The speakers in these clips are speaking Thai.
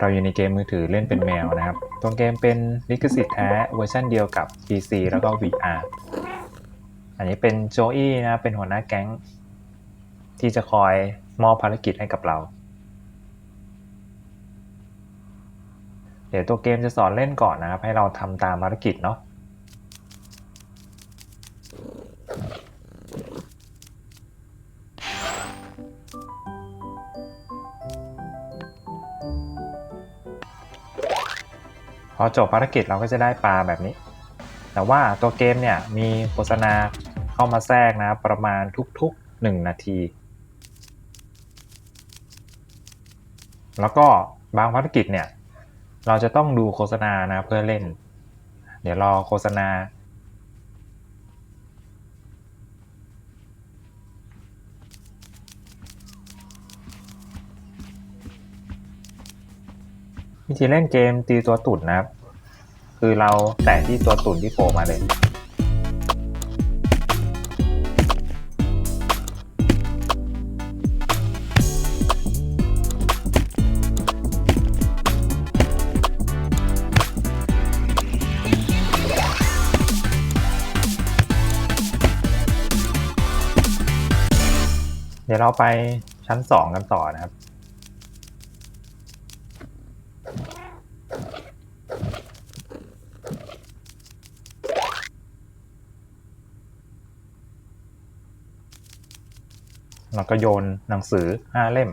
เราอยู่ในเกมมือถือเล่นเป็นแมวนะครับ ตัวเกมเป็นลิขสิทธิ์แท้เวอร์ชันเดียวกับ PC แล้วก็ VR อันนี้เป็นโจอี้นะเป็นหัวหน้าแก๊ง ที่จะคอยมอบภารกิจให้กับเรา เดี๋ยวตัวเกมจะสอนเล่นก่อนนะครับ ให้เราทำตามภารกิจเนาะ อจบภารกิจเราก็จะได้ปลาแบบนี้ แต่ว่าตัวเกมเนี่ยมีโฆษณาเข้ามาแทรกนะประมาณทุกๆ 1 นาที แล้วก็บางภารกิจเนี่ยเราจะต้องดูโฆษณานะเพื่อเล่น เดี๋ยวรอโฆษณา วิธีเล่นเกมตีตัวตุ่นนะครับ คือเราแตะที่ตัวตุ่นที่โผล่มาเลย เดี๋ยวเราไปชั้นสองกันต่อนะครับ แล้วก็โยนหนังสือห้าเล่ม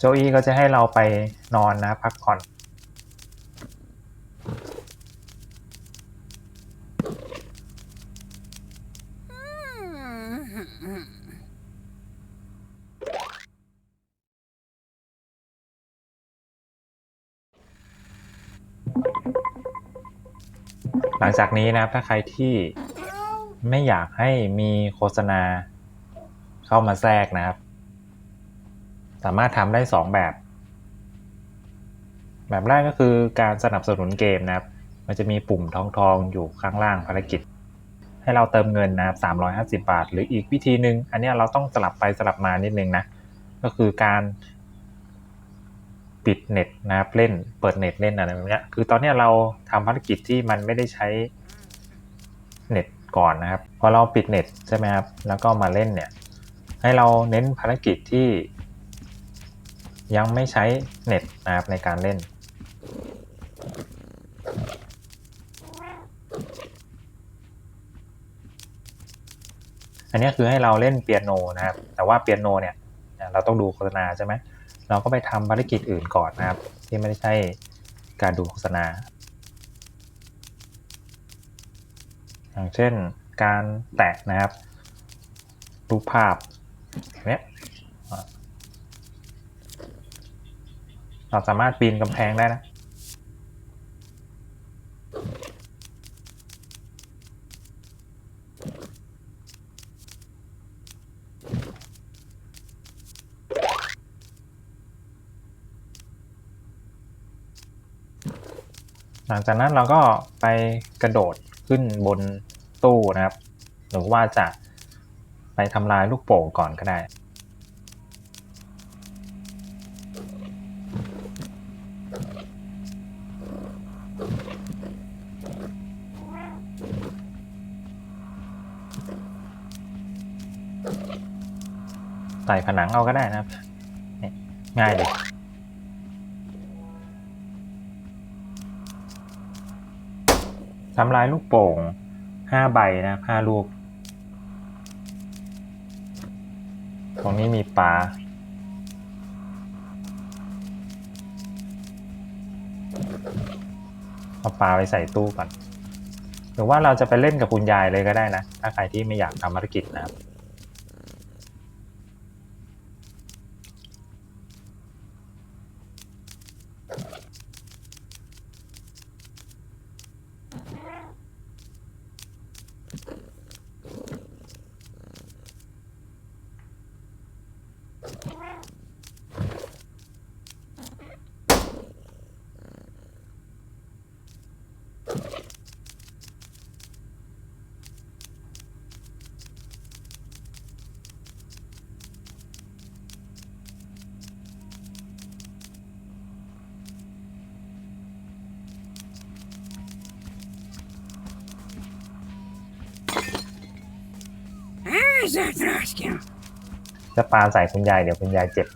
โจอี้ก็จะให้เราไปนอนนะ พักผ่อนหลังจากนี้นะครับถ้าใครที่ไม่อยากให้มีโฆษณาเข้ามาแทรกนะครับ สามารถทำได้ 2 แบบ แบบแรกก็คือการสนับสนุนเกมนะครับ มันจะมีปุ่มทองทองอยู่ข้างล่างภารกิจ ให้เราเติมเงินนะครับ350 บาท หรืออีกวิธีหนึ่งอันนี้เราต้องสลับไปสลับมานิดนึงนะ ก็คือการปิดเน็ตนะครับเล่นเปิดเน็ตเล่นอะไรแบบนี้คือตอนนี้เราทำภารกิจที่มันไม่ได้ใช้เน็ตก่อนนะครับ พอเราปิดเน็ตใช่ไหมครับ แล้วก็มาเล่นเนี่ย ให้เราเน้นภารกิจที่ ยังไม่ใช้เน็ตนะครับในการเล่น อันนี้คือให้เราเล่นเปียโนนะครับ แต่ว่าเปียโนเนี่ยเราต้องดูโฆษณาใช่ไหม เราก็ไปทำภารกิจอื่นก่อนนะครับ ที่ไม่ได้ใช่การดูโฆษณา อย่างเช่นการแตะนะครับรูปภาพแบบเนี้ย เราสามารถปีนกำแพงได้นะ หลังจากนั้นเราก็ไปกระโดดขึ้นบนตู้นะครับ หรือว่าจะไปทำลายลูกโป่งก่อนก็ได้ ใส่ผนังเอาก็ได้นะครับนี่ง่ายดีทำลายลูกโป่งห้าใบนะห้าลูก ตรงนี้มีปลา เอาปลาไปใส่ตู้ก่อน หรือว่าเราจะไปเล่นกับคุณยายเลยก็ได้นะ ถ้าใครที่ไม่อยากทำภารกิจนะครับ จะปาใส่คุณยายเดี๋ยวคุณยายเจ็บ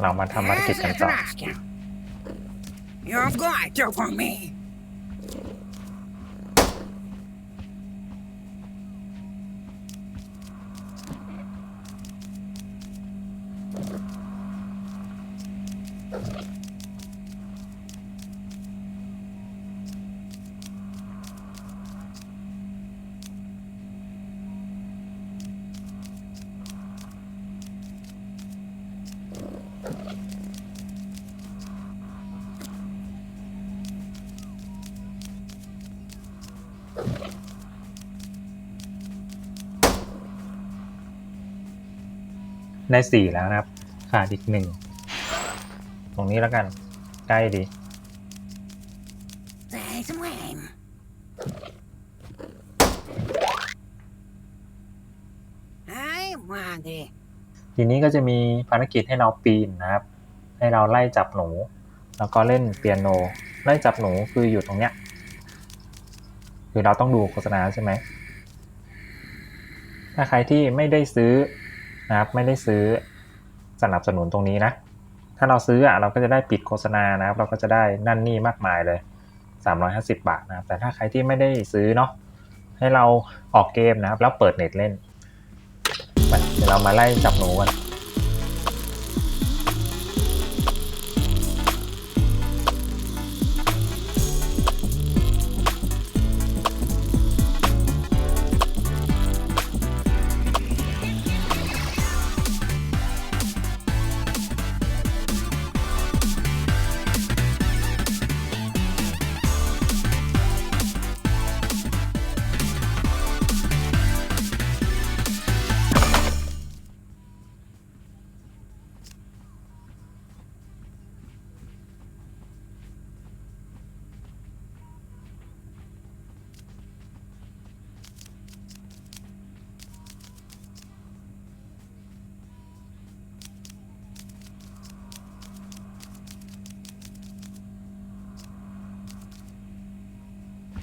เรามาทำภารกิจกันต่อ You've got to for me. ได้สี่แล้วนะครับ ขาดอีกหนึ่ง ตรงนี้แล้วกัน ใกล้ดี That's lame. I want it. ทีนี้ก็จะมีภารกิจให้เราปีนนะครับ ให้เราไล่จับหนู แล้วก็เล่นเปียโน ไล่จับหนูคืออยู่ตรงเนี้ย คือเราต้องดูโฆษณาใช่ไหม ถ้าใครที่ไม่ได้ซื้อนะครับ ไม่ได้ซื้อสนับสนุนตรงนี้นะ ถ้าเราซื้ออะเราก็จะได้ปิดโฆษณานะครับ เราก็จะได้นั่นนี่มากมายเลย 350 บาทนะครับ แต่ถ้าใครที่ไม่ได้ซื้อเนาะให้เราออกเกมนะครับ แล้วเปิดเน็ตเล่นไปเดี๋ยวเรามาไล่จับหนูกัน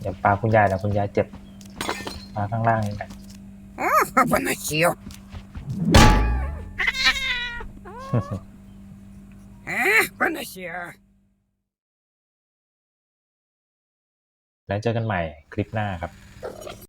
อย่าปาคุณยายนะคุณยายเจ็บปาข้างล่างนี่แหละวันไหนเชียวฮะวันไหเชียวแล้วเจอกันใหม่คลิปหน้าครับ